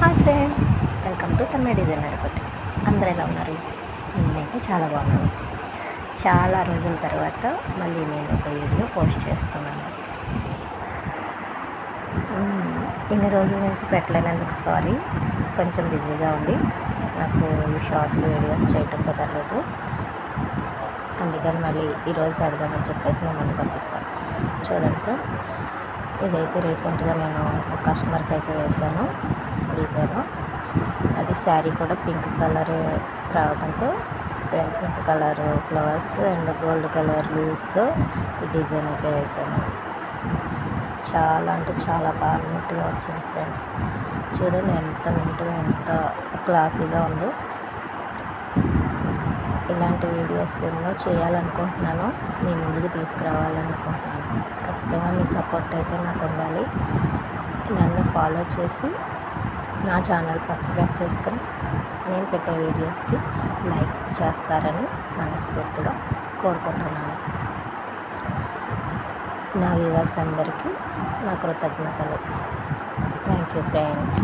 Hi friends welcome to Tamil design నడపతి అందరూ ఎలా ఉన్నారు? నేనైతే చాలా బాగున్నాను. చాలా రోజుల తర్వాత మళ్ళీ నేను ఒక వీడియో పోస్ట్ చేస్తున్నాను. ఇన్ని రోజుల నుంచి పెట్టలేనందుకు సారీ. కొంచెం బిజీగా ఉంది నాకు షార్ట్స్ వీడియోస్ చేయటం కుదరలేదు. అందుకని మళ్ళీ ఈరోజు పెడదామని చెప్పేసి మేము ముందుకు వచ్చేస్తాను చూడండి ఇదైతే రీసెంట్గా నేను ఒక కస్టమర్కి అయితే వేశాను శారీ కూడా పింక్ కలర్ రావడంతో same pink colour flowers and gold colour లీవ్స్తో ఈ డిజైన్ అయితే వేసాను చాలా అంటే చాలా బాగా నీట్గా వచ్చింది ఫ్రెండ్స్. చూడండి ఎంత నీట్గా ఎంత క్లాసీగా ఉందో. ఇలాంటి వీడియోస్ ఎన్నో చేయాలనుకుంటున్నాను. మీ ముందుకు తీసుకురావాలనుకుంటున్నాను. ఖచ్చితంగా మీ సపోర్ట్ అయితే నాకు ఉండాలి. నన్ను ఫాలో చేసి నా ఛానల్ సబ్స్క్రైబ్ చేసుకుని నేను పెట్టే వీడియోస్కి లైక్ చేస్తారని మనస్ఫూర్తిగా కోరుకుంటున్నాను. నా వ్యూవర్స్ అందరికీ నా కృతజ్ఞతలు. Thank you friends